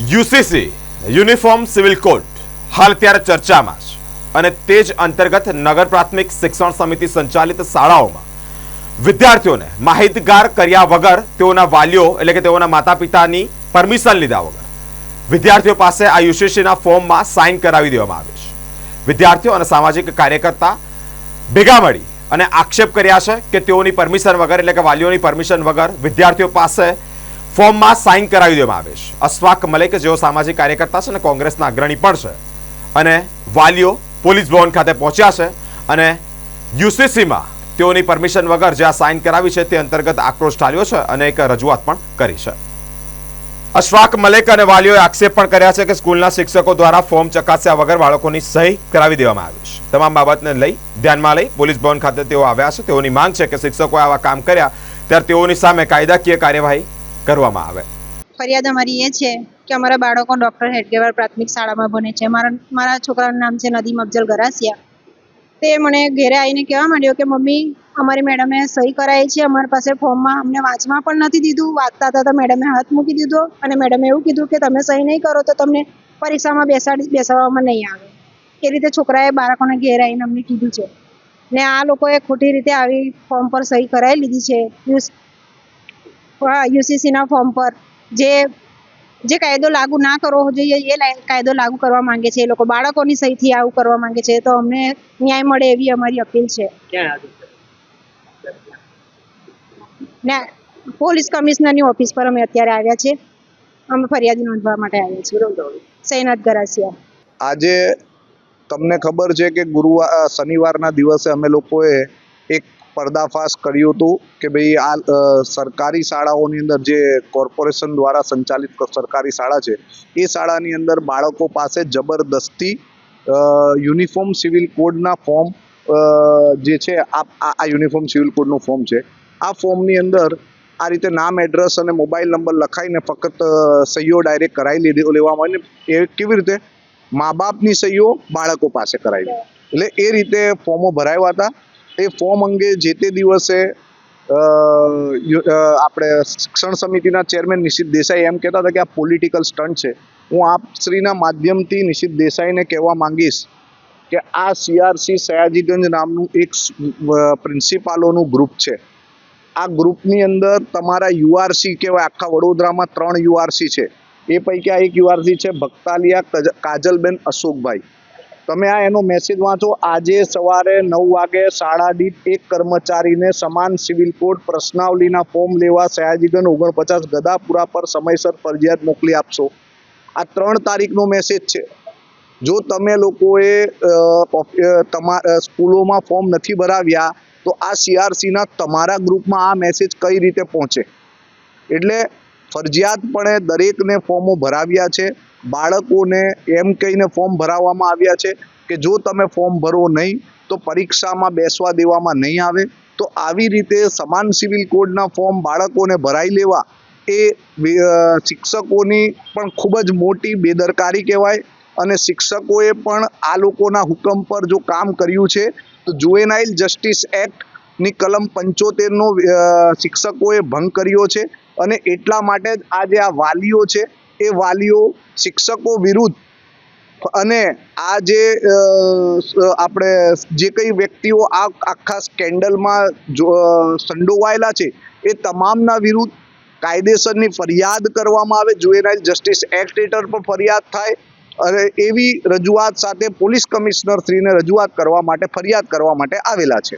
UCC, uniform civil code હાલ ત્યારે ચર્ચામાં છે અને તે જ અંતર્ગત નગર પ્રાથમિક શિક્ષણ સમિતિ સંચાલિત શાળાઓમાં વિદ્યાર્થીઓને માહિતગાર કર્યા વગર તેઓના વાલીઓ એટલે કે તેઓના માતા પિતાની પરમિશન લીધા વગર વિદ્યાર્થીઓ પાસે આ યુસીસીના ફોર્મમાં સાઇન કરાવી દેવામાં આવે છે. વિદ્યાર્થીઓ અને સામાજિક કાર્યકર્તા ભેગા મળી અને આક્ષેપ કર્યા છે કે તેઓની પરમિશન વગર એટલે કે વાલીઓની પરમિશન વગર વિદ્યાર્થીઓ પાસે ફોર્મમાં સાઇન કરાવી દેવામાં આવે છે અશ્વાક મલેક જેઓ સામાજિક કાર્યકર્તા છે અને કોંગ્રેસના અગ્રણી પણ છે. અને વાલીઓ પોલીસ ભવન ખાતે પહોંચ્યા છે અને યુસીસીમાં તેઓની પરમિશન વગર જે આ સાઇન કરાવી છે તે અંતર્ગત આક્રોશ ઠાલ્યો છે અને એક રજૂઆત પણ કરી છે. અશ્વાક મલેક અને વાલીઓએ આક્ષેપ પણ કર્યા છે કે સ્કૂલના શિક્ષકો દ્વારા ફોર્મ ચકાસ્યા વગર બાળકોની સહી કરાવી દેવામાં આવી છે. તમામ બાબતને લઈ ધ્યાનમાં લઈ પોલીસ ભવન ખાતે તેઓ આવ્યા છે. તેઓની માંગ છે કે શિક્ષકોએ આવા કામ કર્યા, ત્યારે તેઓની સામે કાયદાકીય કાર્યવાહી કરવામાં આવે. ફરિયાદ અમારી એ છે કે અમારા બાળકો ડૉક્ટર હેડગેવાર પ્રાથમિક શાળામાં ભણે છે. મારા મારા છોકરાનું નામ છે નદીમ અફજલ ગરાસિયા. તે મને ઘેરે આવીને કહેવા માંડ્યો કે, મમ્મી, અમારી મેડમે સહી કરાવી છે. અમારી પાસે ફોર્મમાં અમને વાંચવા પણ નથી દીધું. વાંચતા હતા તો મેડમે હાથ મૂકી દીધો અને મેડમે એવું કીધું કે, તમે સહી નહીં કરો તો તમને પરીક્ષામાં બેસાડી બેસાડવામાં નહીં આવે. એ રીતે છોકરાએ બાળકોને ઘેર આવીને અમને કીધું છે. ને આ લોકોએ ખોટી રીતે આવી ફોર્મ પર સહી કરાવી લીધી છે. યુસીસીના ફોર્મ પર. જે જે કાયદો લાગુ ના કરવો જોઈએ એ કાયદો લાગુ કરવા માંગે છે. એ લોકો બાળકોની સહીથી આવું કરવા માંગે છે. તો અમને ન્યાય મળે એવી અમારી અપીલ છે. પોલીસ કમિશનરની ઓફિસ પર અમે અત્યારે આવ્યા છે. અમે ફરિયાદ નોંધવા માટે આવ્યા છીએ. સૈનાથ ગરાસિયા. આજે તમને ખબર છે કે ગુરુવાર શનિવારના દિવસે અમે લોકોએ એક પર્દાફાશ કર્યું હતું કે ભાઈ આ સરકારી શાળાઓની અંદર જે કોર્પોરેશન દ્વારા સંચાલિત સરકારી શાળા છે, એ શાળાની અંદર બાળકો પાસે જબરદસ્તી યુનિફોર્મ સિવિલ કોડના ફોર્મ જે છે, આ આ યુનિફોર્મ સિવિલ કોડનું ફોર્મ છે, આ ફોર્મની અંદર આ રીતે નામ, એડ્રેસ અને મોબાઈલ નંબર લખાઈને ફક્ત સહીઓ ડાયરેક્ટ કરાવી લીધી લેવામાં આવે ને એ કેવી રીતે? મા બાપની સહીઓ બાળકો પાસે કરાવી એટલે એ રીતે ફોર્મો ભરાયા હતા એ ફોર્મ અંગે જે તે દિવસે આપણે શિક્ષણ સમિતિના ચેરમેન નિશિત દેસાઈ એમ કહેતા હતા કે આ પોલિટિકલ સ્ટન્ટ છે. હું આપ શ્રીના માધ્યમથી નિશિત દેસાઈને કહેવા માંગીશ કે આ સીઆરસી સયાજીગંજ નામનું એક પ્રિન્સિપાલોનું ગ્રુપ છે. આ ગ્રુપની અંદર તમારા યુઆરસી કહેવાય, આખા વડોદરામાં ત્રણ યુઆરસી છે. એ પૈકી આ એક યુઆરસી છે ભક્તાલિયા કજ- કાજલબેન અશોકભાઈ. તમે આ એનો મેસેજ વાંચો. આજે સવારે નવ વાગે શાળા દીઠ એક કર્મચારીને સમાન સિવિલ કોડ પ્રશ્નાવલીના ફોર્મ લેવા સયાજીગંજ ઓગણપચાસ ગદાપુરા પર સમયસર ફરજિયાત મોકલી આપશો. આ ત્રણ તારીખનો મેસેજ છે. જો તમે લોકોએ અ, ઓફ- અ, તમા અ, સ્કૂલોમાં ફોર્મ નથી ભરાવ્યા તો આ સીઆરસીના તમારા ગ્રુપમાં આ મેસેજ કઈ રીતે પહોંચે? એટલે ફરજિયાતપણે દરેકને ફોર્મો ભરાવ્યા છે. બાળકોને એમ કહીને ફોર્મ ભરાવવામાં આવ્યા છે કે જો તમે ફોર્મ ભરો નહીં, તો પરીક્ષામાં બેસવા દેવામાં નહીં આવે. તો આવી રીતે સમાન સિવિલ કોડના ફોર્મ બાળકોને ભરાઈ લેવા એ શિક્ષકોની પણ ખૂબ જ મોટી બેદરકારી કહેવાય. અને શિક્ષકોએ પણ આ લોકોના હુકમ પર જો કામ કર્યું છે, તો જુએનાઇલ જસ્ટિસ એક્ટ ની કલમ પંચોતેરનો શિક્ષકોએ ભંગ કર્યો છે અને એટલા માટે જ આ જે આ વાલીઓ છે. એ વાલીઓ શિક્ષકો વિરુદ્ધ અને આ જે આપણે જે કઈ વ્યક્તિઓ આ આખા સ્કેન્ડલમાં સંડોવાયેલા છે, એ તમામના વિરુદ્ધ કાયદેસરની ફરિયાદ કરવામાં આવે. જુએનાઇલ જસ્ટિસ એક્ટ હેઠળ પણ ફરિયાદ થાય અને એવી રજૂઆત સાથે પોલીસ કમિશનર શ્રીને રજૂઆત કરવા માટે, ફરિયાદ કરવા માટે આવેલા છે.